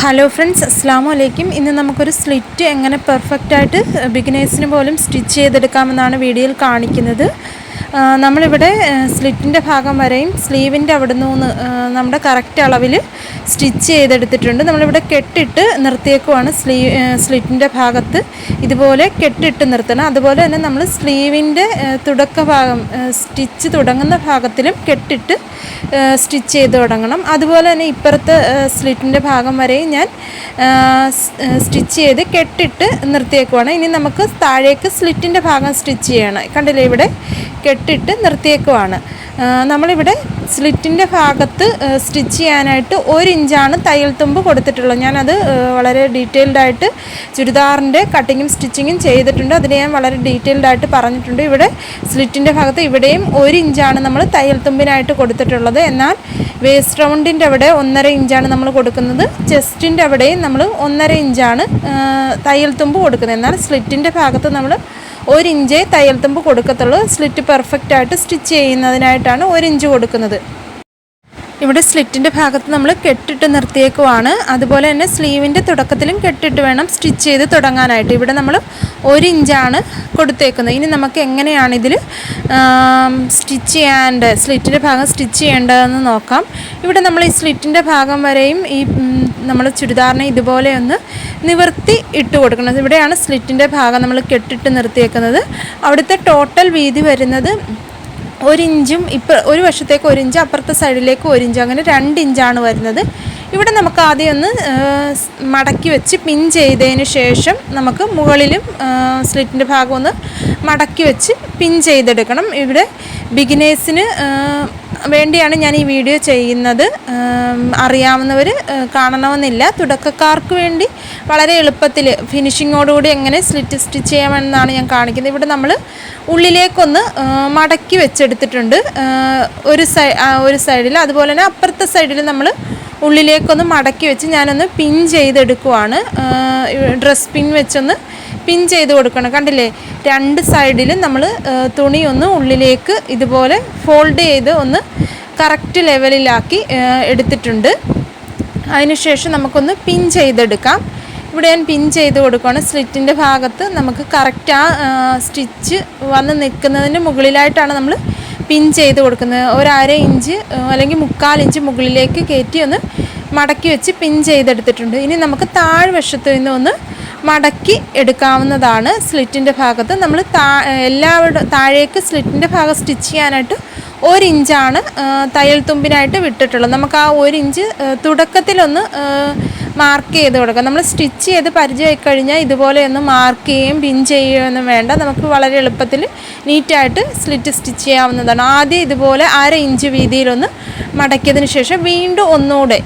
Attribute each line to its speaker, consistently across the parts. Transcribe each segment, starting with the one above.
Speaker 1: Hello friends അസ്സാം വലൈക്കും ഇന്ന് നമുക്കൊരു സ്ലിറ്റ് എങ്ങനെ പെർഫെക്റ്റായിട്ട് ബിഗിനേഴ്സിന് പോലും സ്റ്റിച്ച് ചെയ്തെടുക്കാമെന്നാണ് വീഡിയോയിൽ കാണിക്കുന്നത്. നമ്മളിവിടെ സ്ലിറ്റിന്റെ ഭാഗം വരെയും സ്ലീവിന്റെ അവിടെ നിന്ന് നമ്മുടെ കറക്റ്റ് അളവിൽ സ്റ്റിച്ച് ചെയ്തെടുത്തിട്ടുണ്ട്. നമ്മളിവിടെ കെട്ടിട്ട് നിർത്തിയേക്കുവാണ് സ്ലീ സ്ലിറ്റിന്റെ ഭാഗത്ത്. ഇതുപോലെ കെട്ടിട്ട് നിർത്തണം. അതുപോലെ തന്നെ നമ്മൾ സ്ലീവിന്റെ തുടക്ക ഭാഗം സ്റ്റിച്ച് തുടങ്ങുന്ന ഭാഗത്തിലും കെട്ടിട്ട് സ്റ്റിച്ച് ചെയ്ത് തുടങ്ങണം. അതുപോലെ തന്നെ ഇപ്പുറത്തെ സ്ലിറ്റിന്റെ ഭാഗം വരെയും ഞാൻ സ്റ്റിച്ച് ചെയ്ത് കെട്ടിട്ട് നിർത്തിയേക്കുവാണ്. ഇനി നമുക്ക് താഴേക്ക് സ്ലിറ്റിന്റെ ഭാഗം സ്റ്റിച്ച് ചെയ്യണം. കണ്ടില്ലേ ഇവിടെ? കെട്ടിട്ട് നിർത്തിയേക്കുവാണ്. നമ്മളിവിടെ സ്ലിറ്റിന്റെ ഭാഗത്ത് സ്റ്റിച്ച് ചെയ്യാനായിട്ട് ഒരു ഇഞ്ചാണ് തയ്യൽ തുമ്പ് കൊടുത്തിട്ടുള്ളത്. ഞാനത് വളരെ ഡീറ്റെയിൽഡ് ആയിട്ട് ചുരിദാറിന്റെ കട്ടിങ്ങും സ്റ്റിച്ചിങ്ങും ചെയ്തിട്ടുണ്ട്. അതിന് ഞാൻ വളരെ ഡീറ്റെയിൽഡ് ആയിട്ട് പറഞ്ഞിട്ടുണ്ട്. ഇവിടെ സ്ലിറ്റിന്റെ ഭാഗത്ത് ഇവിടെയും ഒരു ഇഞ്ചാണ് നമ്മൾ തയ്യൽ തുമ്പിനായിട്ട് കൊടുത്തിട്ടുള്ളത്. എന്നാൽ വേസ്റ്റ് റൗണ്ടിന്റെ അവിടെ ഒന്നര ഇഞ്ചാണ് നമ്മൾ കൊടുക്കുന്നത്. ചെസ്റ്റിന്റെ അവിടെയും നമ്മൾ ഒന്നര ഇഞ്ചാണ് തയ്യൽ തുമ്പ് കൊടുക്കുന്നത്. എന്നാൽ സ്ലിറ്റിന്റെ ഭാഗത്ത് നമ്മൾ ഒരു ഇഞ്ചേ തയ്യൽ തുമ്പ് കൊടുക്കത്തുള്ളൂ. സ്ലിറ്റ് പെർഫെക്റ്റ് ആയിട്ട് സ്റ്റിച്ച് ചെയ്യുന്നതിനായിട്ടാണ് ഒരു ഇഞ്ച് കൊടുക്കുന്നത്. ഇവിടെ സ്ലിറ്റിന്റെ ഭാഗത്ത് നമ്മൾ കെട്ടിട്ട് നിർത്തിയേക്കുവാണ്. അതുപോലെ തന്നെ സ്ലീവിന്റെ തുടക്കത്തിലും കെട്ടിട്ട് വേണം സ്റ്റിച്ച് ചെയ്ത് തുടങ്ങാനായിട്ട്. ഇവിടെ നമ്മൾ ഒരു ഇഞ്ചാണ് കൊടുത്തേക്കുന്നത്. ഇനി നമുക്ക് എങ്ങനെയാണ് ഇതിൽ സ്റ്റിച്ച് ചെയ്യാണ്ട് സ്ലിറ്റിന്റെ ഭാഗം സ്റ്റിച്ച് ചെയ്യേണ്ടതെന്ന് നോക്കാം. ഇവിടെ നമ്മൾ ഈ സ്ലിറ്റിന്റെ ഭാഗം വരെയും ഈ നമ്മൾ ചുരിദാറിനെ ഇതുപോലെ ഒന്ന് നിവർത്തി ഇട്ട് കൊടുക്കണം ഇവിടെയാണ് സ്ലിറ്റിന്റെ ഭാഗം നമ്മൾ കെട്ടിട്ട് നിർത്തിയേക്കുന്നത്. അവിടുത്തെ ടോട്ടൽ വീതി വരുന്നത് ഒരു ഇഞ്ചും ഇപ്പം ഒരു വശത്തേക്ക് ഒരു ഇഞ്ച് അപ്പുറത്തെ സൈഡിലേക്ക് ഒരു ഇഞ്ച് അങ്ങനെ രണ്ട് ഇഞ്ചാണ് വരുന്നത്. ഇവിടെ നമുക്ക് ആദ്യം ഒന്ന് മടക്കി വെച്ച് പിൻ ചെയ്തതിന് ശേഷം നമുക്ക് മുകളിലും സ്ലിറ്റിന്റെ ഭാഗം ഒന്ന് മടക്കി വെച്ച് പിൻ ചെയ്തെടുക്കണം. ഇവിടെ ബിഗിനേഴ്സിന് വേണ്ടിയാണ് ഞാൻ ഈ വീഡിയോ ചെയ്യുന്നത്. അറിയാവുന്നവർ കാണണമെന്നില്ല. തുടക്കക്കാർക്ക് വേണ്ടി വളരെ എളുപ്പത്തിൽ ഫിനിഷിങ്ങോടുകൂടി എങ്ങനെ സ്ലിറ്റ് സ്റ്റിച്ച് ചെയ്യാമെന്നാണ് ഞാൻ കാണിക്കുന്നത്. ഇവിടെ നമ്മൾ ഉള്ളിലേക്കൊന്ന് മടക്കി വെച്ചെടുത്തിട്ടുണ്ട്. ഒരു സൈ ഒരു സൈഡിൽ അതുപോലെ തന്നെ അപ്പുറത്തെ സൈഡിൽ നമ്മൾ ഉള്ളിലേക്കൊന്ന് മടക്കി വെച്ച് ഞാനൊന്ന് പിൻ ചെയ്തെടുക്കുവാണ്. ഡ്രസ് പിൻ വെച്ചൊന്ന് പിൻ ചെയ്ത് കൊടുക്കണം. കണ്ടില്ലേ? രണ്ട് സൈഡിലും നമ്മൾ തുണി ഒന്ന് ഉള്ളിലേക്ക് ഇതുപോലെ ഫോൾഡ് ചെയ്ത് ഒന്ന് കറക്റ്റ് ലെവലിലാക്കി എടുത്തിട്ടുണ്ട്. അതിനുശേഷം നമുക്കൊന്ന് പിൻ ചെയ്തെടുക്കാം. ഇവിടെ ഞാൻ പിൻ ചെയ്ത് കൊടുക്കുകയാണ് സ്ലിറ്റിന്റെ ഭാഗത്ത് നമുക്ക് കറക്റ്റ് ആ സ്റ്റിച്ച് വന്ന് നിൽക്കുന്നതിന് മുകളിലായിട്ടാണ് നമ്മൾ പിൻ ചെയ്ത് കൊടുക്കുന്നത്. ഒരര ഇഞ്ച് അല്ലെങ്കിൽ മുക്കാൽ ഇഞ്ച് മുകളിലേക്ക് കയറ്റി ഒന്ന് മടക്കി വെച്ച് പിൻ ചെയ്തെടുത്തിട്ടുണ്ട്. ഇനി നമുക്ക് താഴ്വശത്ത് നിന്ന് ഒന്ന് മടക്കി എടുക്കാവുന്നതാണ് സ്ലിറ്റിന്റെ ഭാഗത്ത്. നമ്മൾ താ എല്ലാവരുടെ താഴേക്ക് സ്ലിറ്റിന്റെ ഭാഗം സ്റ്റിച്ച് ചെയ്യാനായിട്ട് ഒരു ഇഞ്ചാണ് ആ, തയ്യൽ തുമ്പിനായിട്ട് വിട്ടിട്ടുള്ളത്. നമുക്ക് ആ ഒരു ഇഞ്ച് തുടക്കത്തിലൊന്ന് മാർക്ക് ചെയ്ത് കൊടുക്കാം. നമ്മൾ സ്റ്റിച്ച് ചെയ്ത് പരിചയമായി കഴിഞ്ഞാൽ ഇതുപോലെ ഒന്ന് മാർക്ക് ചെയ്യുകയും പിൻ ചെയ്യുകയൊന്നും വേണ്ട. നമുക്ക് വളരെ എളുപ്പത്തിൽ നീറ്റായിട്ട് സ്ലിറ്റ് സ്റ്റിച്ച് ചെയ്യാവുന്നതാണ്. ആദ്യം ഇതുപോലെ അര ഇഞ്ച് വീതിയിലൊന്ന് മടക്കിയതിന് ശേഷം വീണ്ടും ഒന്നുകൂടെ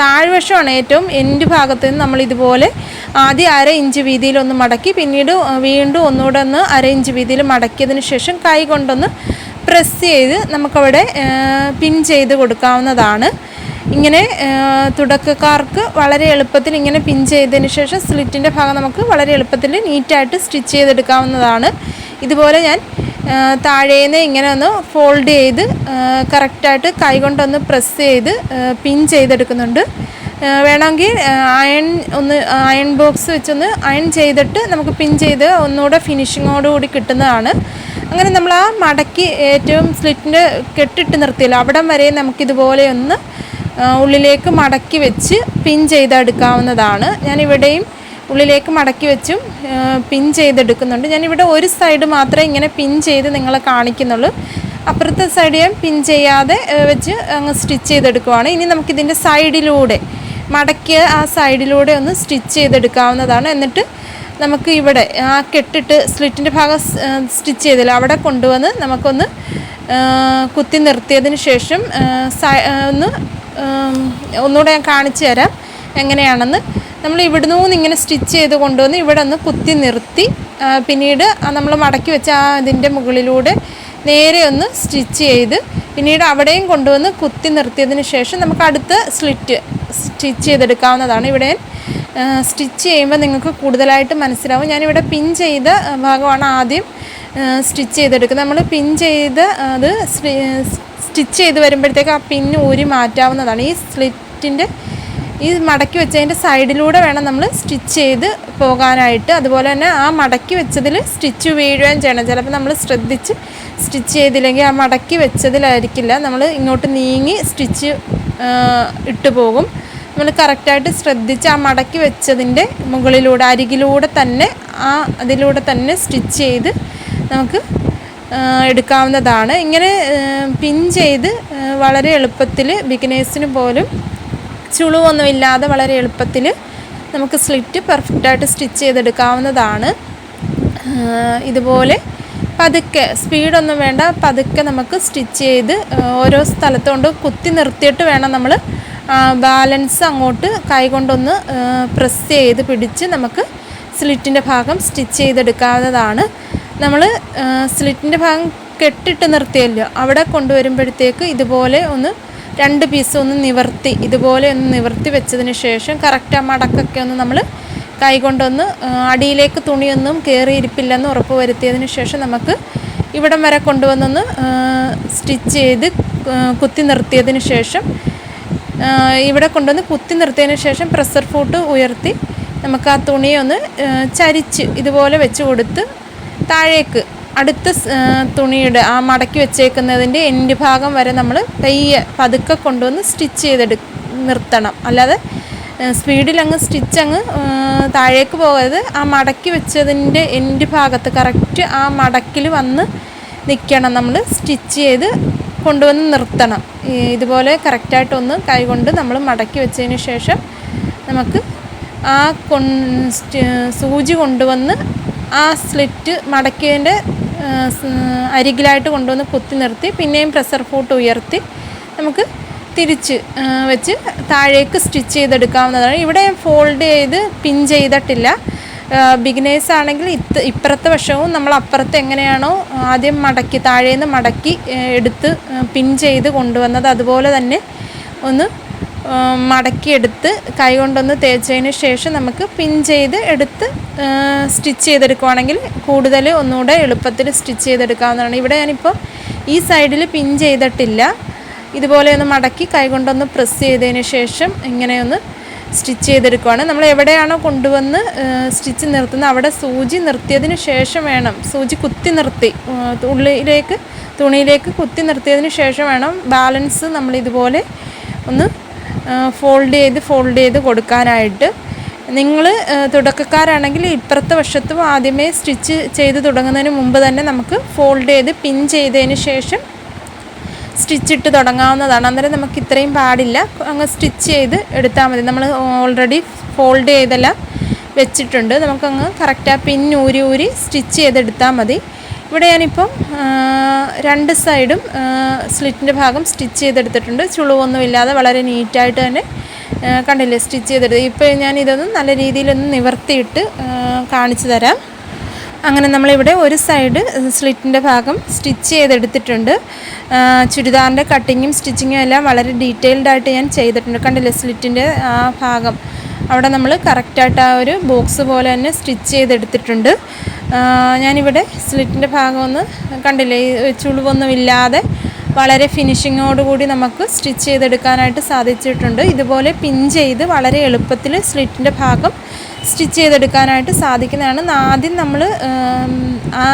Speaker 1: താഴ്വശമാണ് ഏറ്റവും എൻഡ് ഭാഗത്ത് നിന്ന് നമ്മൾ ഇതുപോലെ ആദ്യം അര ഇഞ്ച് വീതിയിലൊന്ന് മടക്കി പിന്നീട് വീണ്ടും ഒന്നുകൂടെ ഒന്ന് അര ഇഞ്ച് വീതിയിൽ മടക്കിയതിന് ശേഷം കൈ കൊണ്ടൊന്ന് പ്രസ് ചെയ്ത് നമുക്കവിടെ പിൻ ചെയ്ത് കൊടുക്കാവുന്നതാണ്. ഇങ്ങനെ തുടക്കക്കാർക്ക് വളരെ എളുപ്പത്തിൽ ഇങ്ങനെ പിൻ ചെയ്തതിന് ശേഷം സ്ലിറ്റിന്റെ ഭാഗം നമുക്ക് വളരെ എളുപ്പത്തിൽ നീറ്റായിട്ട് സ്റ്റിച്ച് ചെയ്തെടുക്കാവുന്നതാണ്. ഇതുപോലെ ഞാൻ താഴേന്ന് ഇങ്ങനെ ഒന്ന് ഫോൾഡ് ചെയ്ത് കറക്റ്റായിട്ട് കൈകൊണ്ടൊന്ന് പ്രസ് ചെയ്ത് പിൻ ചെയ്തെടുക്കുന്നുണ്ട്. വേണമെങ്കിൽ അയൺ ഒന്ന് അയൺ ബോക്സ് വെച്ചൊന്ന് അയൺ ചെയ്തിട്ട് നമുക്ക് പിൻ ചെയ്ത് ഒന്നുകൂടെ ഫിനിഷിങ്ങോടുകൂടി കിട്ടുന്നതാണ്. അങ്ങനെ നമ്മൾ ആ മടക്കി ഏറ്റവും സ്ലിറ്റിന്റെ കെട്ടിട്ട് നിർത്തിയില്ല. അവിടം വരെ നമുക്കിതുപോലെ ഒന്ന് ഉള്ളിലേക്ക് മടക്കി വെച്ച് പിൻ ചെയ്തെടുക്കാവുന്നതാണ്. ഞാനിവിടെയും ഉള്ളിലേക്ക് മടക്കി വെച്ചും പിൻ ചെയ്തെടുക്കുന്നുണ്ട്. ഞാനിവിടെ ഒരു സൈഡ് മാത്രമേ ഇങ്ങനെ പിൻ ചെയ്ത് നിങ്ങളെ കാണിക്കുന്നുള്ളൂ. അപ്പുറത്തെ സൈഡ് ഞാൻ പിൻ ചെയ്യാതെ വെച്ച് അങ്ങ് സ്റ്റിച്ച് ചെയ്തെടുക്കുവാണ്. ഇനി നമുക്കിതിന്റെ സൈഡിലൂടെ മടക്കിയ ആ സൈഡിലൂടെ ഒന്ന് സ്റ്റിച്ച് ചെയ്തെടുക്കാവുന്നതാണ്. എന്നിട്ട് നമുക്ക് ഇവിടെ ആ കെട്ടിട്ട് സ്ലിറ്റിന്റെ ഭാഗം സ്റ്റിച്ച് ചെയ്തില്ല. അവിടെ കൊണ്ടുവന്ന് നമുക്കൊന്ന് കുത്തി നിർത്തിയതിന് ശേഷം ഒന്ന് ഒന്നുകൂടെ ഞാൻ കാണിച്ചു തരാം എങ്ങനെയാണെന്ന്. നമ്മൾ ഇവിടുന്ന് നിന്ന് ഇങ്ങനെ സ്റ്റിച്ച് ചെയ്ത് കൊണ്ടുവന്ന് ഇവിടെ ഒന്ന് കുത്തി നിർത്തി പിന്നീട് നമ്മൾ മടക്കി വെച്ച ആ ഇതിന്റെ മുകളിലൂടെ നേരെ ഒന്ന് സ്റ്റിച്ച് ചെയ്ത് പിന്നീട് അവിടെയും കൊണ്ടുവന്ന് കുത്തി നിർത്തിയതിന് ശേഷം നമുക്ക് അടുത്ത സ്ലിറ്റ് സ്റ്റിച്ച് ചെയ്തെടുക്കാവുന്നതാണ്. ഇവിടെ സ്റ്റിച്ച് ചെയ്യുമ്പോൾ നിങ്ങൾക്ക് കൂടുതലായിട്ട് മനസ്സിലാവും. ഞാനിവിടെ പിൻ ചെയ്ത ഭാഗമാണ് ആദ്യം സ്റ്റിച്ച് ചെയ്തെടുക്കുക നമ്മൾ പിൻ ചെയ്ത് അത് സ്റ്റിച്ച് ചെയ്ത് വരുമ്പോഴത്തേക്ക് ആ പിൻ ഊരി മാറ്റാവുന്നതാണ്. ഈ സ്ലിറ്റിന്റെ ഈ മടക്കി വെച്ചതിന്റെ സൈഡിലൂടെ വേണം നമ്മൾ സ്റ്റിച്ച് ചെയ്ത് പോകാനായിട്ട്. അതുപോലെ തന്നെ ആ മടക്കി വെച്ചതിൽ സ്റ്റിച്ച് വീഴുകയും ചെയ്യണം. ചിലപ്പോൾ നമ്മൾ ശ്രദ്ധിച്ച് സ്റ്റിച്ച് ചെയ്തില്ലെങ്കിൽ ആ മടക്കി വെച്ചതിലായിരിക്കില്ല. നമ്മൾ ഇങ്ങോട്ട് നീങ്ങി സ്റ്റിച്ച് ഇട്ട് പോകും. നമ്മൾ കറക്റ്റായിട്ട് ശ്രദ്ധിച്ച് ആ മടക്കി വെച്ചതിന്റെ മുകളിലൂടെ അരികിലൂടെ തന്നെ ആ അതിലൂടെ തന്നെ സ്റ്റിച്ച് ചെയ്ത് നമുക്ക് എടുക്കാവുന്നതാണ്. ഇങ്ങനെ പിൻ ചെയ്ത് വളരെ എളുപ്പത്തിൽ ബിഗിനേഴ്സിന് പോലും ചുളിവൊന്നുമില്ലാതെ വളരെ എളുപ്പത്തിൽ നമുക്ക് സ്ലിറ്റ് പെർഫെക്റ്റായിട്ട് സ്റ്റിച്ച് ചെയ്തെടുക്കാവുന്നതാണ്. ഇതുപോലെ പതുക്കെ സ്പീഡൊന്നും വേണ്ട പതുക്കെ നമുക്ക് സ്റ്റിച്ച് ചെയ്ത് ഓരോ സ്ഥലത്തുകൊണ്ട് കുത്തി നിർത്തിയിട്ട് വേണം നമ്മൾ ബാലൻസ് അങ്ങോട്ട് കൈകൊണ്ടൊന്ന് പ്രസ് ചെയ്ത് പിടിച്ച് നമുക്ക് സ്ലിറ്റിന്റെ ഭാഗം സ്റ്റിച്ച് ചെയ്തെടുക്കാവുന്നതാണ്. നമ്മൾ സ്ലിറ്റിന്റെ ഭാഗം കെട്ടിട്ട് നിർത്തിയല്ലോ അവിടെ കൊണ്ടുവരുമ്പോഴത്തേക്ക് ഇതുപോലെ ഒന്ന് രണ്ട് പീസ് ഒന്ന് നിവർത്തി ഇതുപോലെ ഒന്ന് നിവർത്തി വെച്ചതിന് ശേഷം കറക്റ്റ് ആ മടക്കൊക്കെ ഒന്ന് നമ്മൾ കൈകൊണ്ടൊന്ന് അടിയിലേക്ക് തുണിയൊന്നും കയറിയിരിപ്പില്ലെന്ന് ഉറപ്പ് വരുത്തിയതിന് ശേഷം നമുക്ക് ഇവിടം വരെ കൊണ്ടുവന്നൊന്ന് സ്റ്റിച്ച് ചെയ്ത് കുത്തി നിർത്തിയതിന് ശേഷം ഇവിടെ കൊണ്ടുവന്ന് കുത്തി നിർത്തിയതിന് ശേഷം പ്രഷർ ഫൂട്ട് ഉയർത്തി നമുക്ക് ആ തുണിയൊന്ന് ചരിച്ച് ഇതുപോലെ വെച്ച് കൊടുത്ത് താഴേക്ക് അടുത്ത തുണിയുടെ ആ മടക്കി വെച്ചേക്കുന്നതിന്റെ എൻഡ് ഭാഗം വരെ നമ്മൾ പയ്യെ പതുക്കെ കൊണ്ടുവന്ന് സ്റ്റിച്ച് ചെയ്തെടു നിർത്തണം. അല്ലാതെ സ്പീഡിൽ അങ്ങ് സ്റ്റിച്ച് അങ്ങ് താഴേക്ക് പോകരുത്. ആ മടക്കി വെച്ചതിന്റെ എൻഡ് ഭാഗത്ത് കറക്റ്റ് ആ മടക്കിൽ വന്ന് നിൽക്കണം നമ്മൾ സ്റ്റിച്ച് ചെയ്ത് കൊണ്ടുവന്ന് നിർത്തണം. ഇതുപോലെ കറക്റ്റായിട്ടൊന്ന് കൈകൊണ്ട് നമ്മൾ മടക്കി വെച്ചതിന് ശേഷം നമുക്ക് ആ കൊ സൂചി കൊണ്ടുവന്ന് ആ സ്ലിറ്റ് മടക്കിയതിന്റെ അരികിലായിട്ട് കൊണ്ടുവന്ന് കുത്തി നിർത്തി പിന്നെയും പ്രഷർ ഫൂട്ട് ഉയർത്തി നമുക്ക് തിരിച്ച് വെച്ച് താഴേക്ക് സ്റ്റിച്ച് ചെയ്തെടുക്കാവുന്നതാണ്. ഇവിടെ ഫോൾഡ് ചെയ്ത് പിൻ ചെയ്തിട്ടില്ല. ബിഗിനേഴ്സ് ആണെങ്കിൽ ഇത് ഇപ്പുറത്തെ വശവും നമ്മൾ അപ്പുറത്ത് എങ്ങനെയാണോ ആദ്യം മടക്കി താഴേന്ന് മടക്കി എടുത്ത് പിൻ ചെയ്ത് കൊണ്ടുവന്നത്. അതുപോലെ തന്നെ ഒന്ന് മടക്കിയെടുത്ത് കൈകൊണ്ടൊന്ന് തേച്ചതിന് ശേഷം നമുക്ക് പിൻ ചെയ്ത് എടുത്ത് സ്റ്റിച്ച് ചെയ്തെടുക്കുവാണെങ്കിൽ കൂടുതൽ ഒന്നുകൂടെ എളുപ്പത്തിൽ സ്റ്റിച്ച് ചെയ്തെടുക്കാവുന്നതാണ്. ഇവിടെ ഞാനിപ്പോൾ ഈ സൈഡിൽ പിൻ ചെയ്തിട്ടില്ല. ഇതുപോലെ ഒന്ന് മടക്കി കൈകൊണ്ടൊന്ന് പ്രസ് ചെയ്തതിന് ശേഷം ഇങ്ങനെയൊന്ന് സ്റ്റിച്ച് ചെയ്തെടുക്കുവാണ്. നമ്മൾ എവിടെയാണോ കൊണ്ടുവന്ന് സ്റ്റിച്ച് നിർത്തുന്നത് അവിടെ സൂചി നിർത്തിയതിന് ശേഷം വേണം. സൂചി കുത്തി നിർത്തി ഉള്ളിലേക്ക് തുണിയിലേക്ക് കുത്തി നിർത്തിയതിന് ശേഷം വേണം ബാലൻസ് നമ്മൾ ഇതുപോലെ ഒന്ന് ഫോൾഡ് ചെയ്ത് ഫോൾഡ് ചെയ്ത് കൊടുക്കാനായിട്ട് നിങ്ങൾ തുടക്കക്കാരാണെങ്കിൽ ഇപ്പുറത്തെ വശത്തും ആദ്യമേ സ്റ്റിച്ച് ചെയ്ത് തുടങ്ങുന്നതിന് മുമ്പ് തന്നെ നമുക്ക് ഫോൾഡ് ചെയ്ത് പിൻ ചെയ്തതിന് ശേഷം സ്റ്റിച്ചിട്ട് തുടങ്ങാവുന്നതാണ്. അന്നേരം നമുക്ക് ഇത്രയും പാടില്ല. അങ്ങ് സ്റ്റിച്ച് ചെയ്ത് എടുത്താൽ മതി. നമ്മൾ ഓൾറെഡി ഫോൾഡ് ചെയ്തെല്ലാം വെച്ചിട്ടുണ്ട്. നമുക്കങ്ങ് കറക്റ്റ് പിൻ ഊരി ഊരി സ്റ്റിച്ച് ചെയ്തെടുത്താൽ മതി. ഇവിടെ ഞാനിപ്പം രണ്ട് സൈഡും സ്ലിറ്റിന്റെ ഭാഗം സ്റ്റിച്ച് ചെയ്തെടുത്തിട്ടുണ്ട്. ചുളിവൊന്നുമില്ലാതെ വളരെ നീറ്റായിട്ട് തന്നെ കണ്ടില്ലേ സ്റ്റിച്ച് ചെയ്തെടുത്ത്. ഇപ്പോൾ ഞാൻ ഇതൊന്ന് നല്ല രീതിയിലൊന്ന് നിവർത്തിയിട്ട് കാണിച്ചു തരാം. അങ്ങനെ നമ്മളിവിടെ ഒരു സൈഡ് സ്ലിറ്റിന്റെ ഭാഗം സ്റ്റിച്ച് ചെയ്തെടുത്തിട്ടുണ്ട്. ചുരിദാറിന്റെ കട്ടിങ്ങും സ്റ്റിച്ചിങ്ങും എല്ലാം വളരെ ഡീറ്റെയിൽഡായിട്ട് ഞാൻ ചെയ്തിട്ടുണ്ട്. കണ്ടില്ലേ സ്ലിറ്റിന്റെ ആ ഭാഗം. അവിടെ നമ്മൾ കറക്റ്റായിട്ട് ആ ഒരു ബോക്സ് പോലെ തന്നെ സ്റ്റിച്ച് ചെയ്തെടുത്തിട്ടുണ്ട്. ഞാനിവിടെ സ്ലിറ്റിന്റെ ഭാഗമൊന്ന് കണ്ടില്ലേ? ചുളിവൊന്നുമില്ലാതെ വളരെ ഫിനിഷിങ്ങോടുകൂടി നമുക്ക് സ്റ്റിച്ച് ചെയ്തെടുക്കാനായിട്ട് സാധിച്ചിട്ടുണ്ട്. ഇതുപോലെ പിൻ ചെയ്ത് വളരെ എളുപ്പത്തിൽ സ്ലിറ്റിന്റെ ഭാഗം സ്റ്റിച്ച് ചെയ്തെടുക്കാനായിട്ട് സാധിക്കുന്നതാണ്. ആദ്യം നമ്മൾ ആ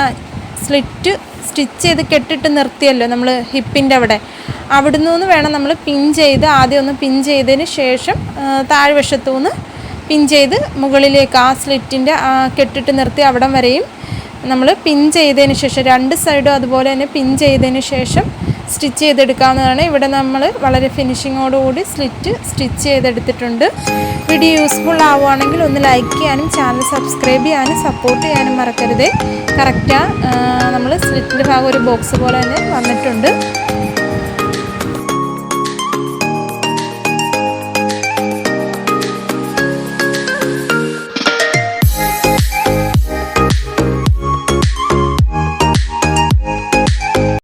Speaker 1: സ്ലിറ്റ് സ്റ്റിച്ച് ചെയ്ത് കെട്ടിട്ട് നിർത്തിയല്ലോ നമ്മൾ ഹിപ്പിന്റെ അവിടെ. അവിടുന്ന് വേണം നമ്മൾ പിൻ ചെയ്ത് ആദ്യം ഒന്ന് പിൻ ചെയ്തതിന് ശേഷം താഴ്വശത്തു നിന്ന് പിൻ ചെയ്ത് മുകളിലേക്ക് ആ സ്ലിറ്റിന്റെ കെട്ടിട്ട് നിർത്തി അവിടം വരെയും നമ്മൾ പിൻ ചെയ്തതിന് ശേഷം രണ്ട് സൈഡും അതുപോലെ തന്നെ പിൻ ചെയ്തതിന് ശേഷം സ്റ്റിച്ച് ചെയ്തെടുക്കാവുന്നതാണ്. ഇവിടെ നമ്മൾ വളരെ ഫിനിഷിങ്ങോടുകൂടി സ്ലിറ്റ് സ്റ്റിച്ച് ചെയ്തെടുത്തിട്ടുണ്ട്. വീഡിയോ യൂസ്ഫുൾ ആവുകയാണെങ്കിൽ ഒന്ന് ലൈക്ക് ചെയ്യാനും ചാനൽ സബ്സ്ക്രൈബ് ചെയ്യാനും സപ്പോർട്ട് ചെയ്യാനും മറക്കരുത്. കറക്റ്റാണ് നമ്മൾ സ്ലിറ്റിന്റെ ഭാഗം ഒരു ബോക്സ് പോലെ തന്നെ വന്നിട്ടുണ്ട്.